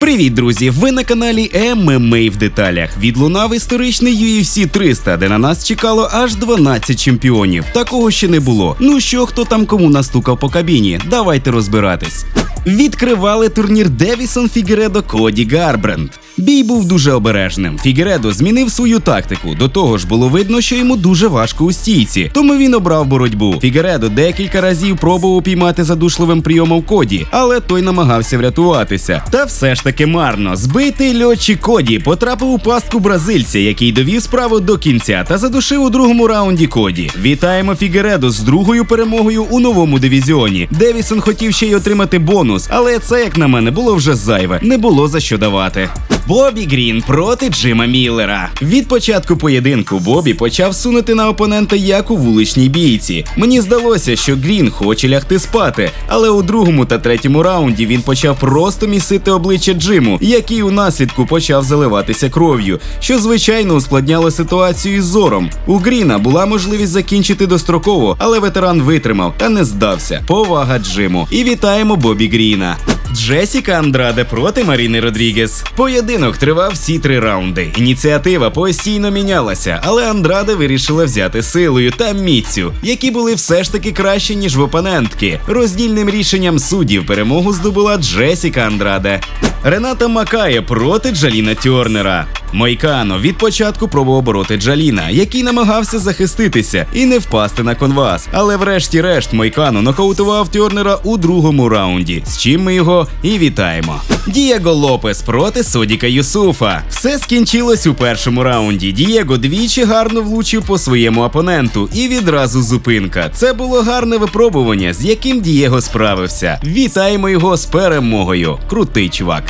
Привіт, друзі! Ви на каналі ММА в деталях. Відлунав історичний UFC 300, де на нас чекало аж 12 чемпіонів. Такого ще не було. Ну що, хто там кому настукав по кабіні? Давайте розбиратись. Відкривали турнір Девісон Фігередо Коді Гарбренд. Бій був дуже обережним. Фігередо змінив свою тактику. До того ж було видно, що йому дуже важко у стійці, тому він обрав боротьбу. Фігередо декілька разів пробував піймати задушливим прийомом Коді, але той намагався врятуватися. Та все ж таки марно. Збитий льотчик Коді потрапив у пастку бразильця, який довів справу до кінця та задушив у другому раунді Коді. Вітаємо Фігередо з другою перемогою у новому дивізіоні. Девісон хотів ще й отримати бонус, але це, як на мене, було вже зайве. Не було за що давати. Бобі Грін проти Джима Міллера. Від початку поєдинку Бобі почав сунути на опонента як у вуличній бійці. Мені здалося, що Грін хоче лягти спати, але у другому та третьому раунді він почав просто місити обличчя Джиму, який у наслідку почав заливатися кров'ю, що звичайно ускладняло ситуацію із зором. У Гріна була можливість закінчити достроково, але ветеран витримав та не здався. Повага Джиму. І вітаємо Бобі Гріна. Джесіка Андраде проти Маріни Родрігес. Поєдинок тривав всі три раунди. Ініціатива постійно мінялася, але Андраде вирішила взяти силою та міцю, які були все ж таки краще, ніж в опонентки. Роздільним рішенням суддів перемогу здобула Джесіка Андраде. Рената Макає проти Джаліна Тьорнера. Майкано від початку пробував бороти Джаліна, який намагався захиститися і не впасти на конвас. Але врешті-решт Майкано нокаутував Тьорнера у другому раунді, з чим ми його і вітаємо. Дієго Лопес проти Содіка Юсуфа. Все скінчилось у першому раунді. Дієго двічі гарно влучив по своєму опоненту, і відразу зупинка. Це було гарне випробування, з яким Дієго справився. Вітаємо його з перемогою. Крутий чувак.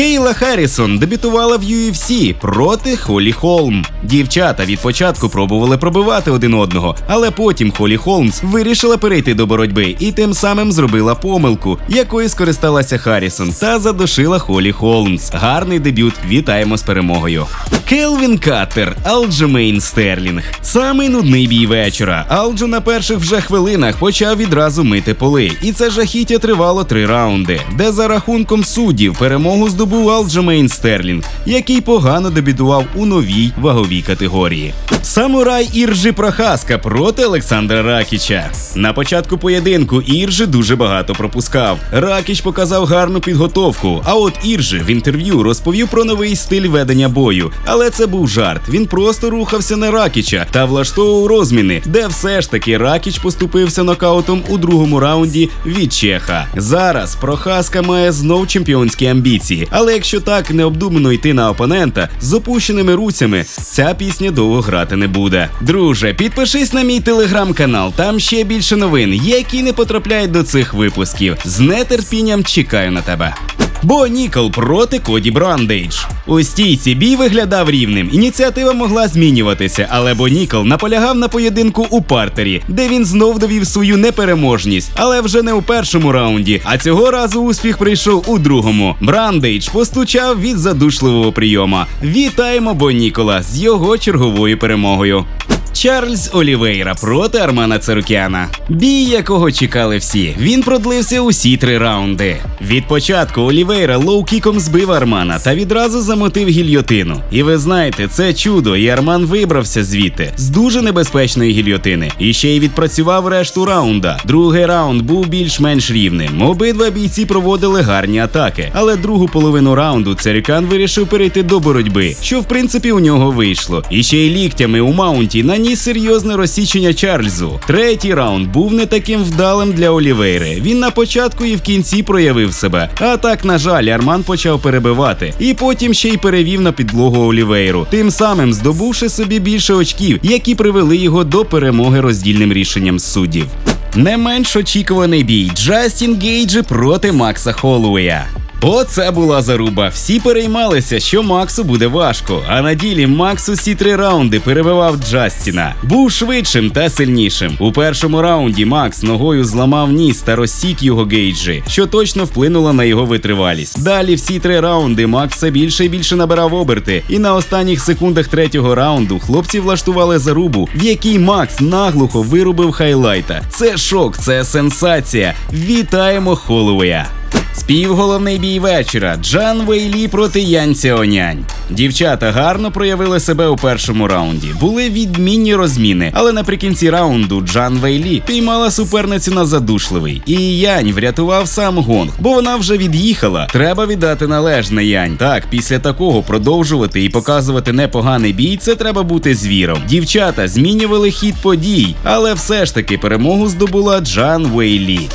Кейла Харрісон дебютувала в UFC проти Холі Холм. Дівчата від початку пробували пробивати один одного, але потім Холі Холмс вирішила перейти до боротьби і тим самим зробила помилку, якою скористалася Харрісон та задушила Холі Холмс. Гарний дебют. Вітаємо з перемогою. Келвін Каттер, Алджемейн Стерлінг. Самий нудний бій вечора. Алджо на перших вже хвилинах почав відразу мити поли, і це жахіття тривало три раунди, де за рахунком суддів перемогу здобув Алджемейн Стерлінг, який погано дебютував у новій ваговій категорії. Самурай Іржі Прохаска проти Олександра Ракіча. На початку поєдинку Іржи дуже багато пропускав. Ракіч показав гарну підготовку. А от Іржи в інтерв'ю розповів про новий стиль ведення бою. Але це був жарт. Він просто рухався на Ракіча та влаштовував розміни, де все ж таки Ракіч поступився нокаутом у другому раунді від Чеха. Зараз Прохаска має знов чемпіонські амбіції. Але якщо так необдумано йти на опонента з опущеними руцями, ця пісня довго грати не буде. Друже, підпишись на мій телеграм-канал, там ще більше новин, які не потрапляють до цих випусків. З нетерпінням чекаю на тебе. Бо Нікол проти Коді Брандейдж. У стійці бій виглядав рівним. Ініціатива могла змінюватися, але Бо Нікол наполягав на поєдинку у партері, де він знов довів свою непереможність, але вже не у першому раунді. А цього разу успіх прийшов у другому. Брандейдж постучав від задушливого прийома. Вітаємо Бо Нікола з його черговою перемогою. Чарльз Олівейра проти Армана Церукяна. Бій, якого чекали всі. Він продлився усі три раунди. Від початку Олівейра лоу-кіком збив Армана та відразу замотив гільйотину. І ви знаєте, це чудо, і Арман вибрався звідти з дуже небезпечної гільйотини. І ще й відпрацював решту раунда. Другий раунд був більш-менш рівним. Обидва бійці проводили гарні атаки, але другу половину раунду Церікан вирішив перейти до боротьби, що в принципі у нього вийшло. І ще й ліктями у маунті наніс серйозне розсічення Чарльзу. Третій раунд був не таким вдалим для Олівейри. Він на початку і в кінці проявив себе. А так, на жаль, Арман почав перебивати, і потім ще й перевів на підлогу Олівейру, тим самим здобувши собі більше очків, які привели його до перемоги роздільним рішенням суддів. Не менш очікуваний бій Джастін Гейджі проти Макса Холлоуея. Оце була заруба. Всі переймалися, що Максу буде важко. А на ділі Макс усі три раунди перебивав Джастіна. Був швидшим та сильнішим. У першому раунді Макс ногою зламав ніс та розсік його гейджі, що точно вплинуло на його витривалість. Далі всі три раунди Макс все більше і більше набирав оберти. І на останніх секундах третього раунду хлопці влаштували зарубу, в якій Макс наглухо вирубив хайлайта. Це шок, це сенсація. Вітаємо Холлоуея! Співголовний бій вечора Джан Вейлі проти Ян Сяонянь. Дівчата гарно проявили себе у першому раунді. Були відмінні розміни, але наприкінці раунду Джан Вейлі піймала суперницю на задушливий. І Янь врятував сам гонг, бо вона вже від'їхала. Треба віддати належне Янь. Так, після такого продовжувати і показувати непоганий бій, це треба бути звіром. Дівчата змінювали хід подій, але все ж таки перемогу здобула Джан Вейлі.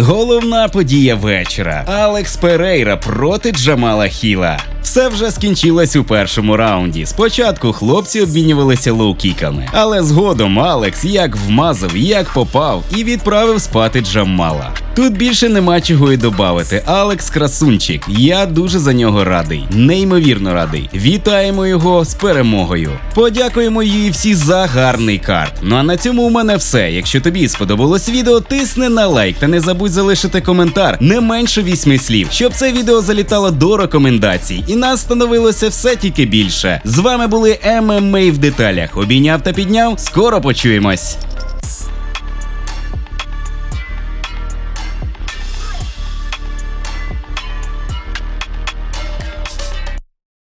Головна подія вечора: Алекс Перейра проти Джамала Хіла. Все вже скінчилось у першому раунді. Спочатку хлопці обмінювалися лоукіками, але згодом Алекс як вмазав, як попав, і відправив спати Джамала. Тут більше нема чого й добавити. Алекс красунчик. Я дуже за нього радий. Неймовірно радий. Вітаємо його з перемогою. Подякуємо їй всі за гарний карт. Ну а на цьому у мене все. Якщо тобі сподобалось відео, тисни на лайк та не забудь залишити коментар не менше вісьми слів, щоб це відео залітало до рекомендацій і нас становилося все тільки більше. З вами були ММА в деталях. Обійняв та підняв. Скоро почуємось.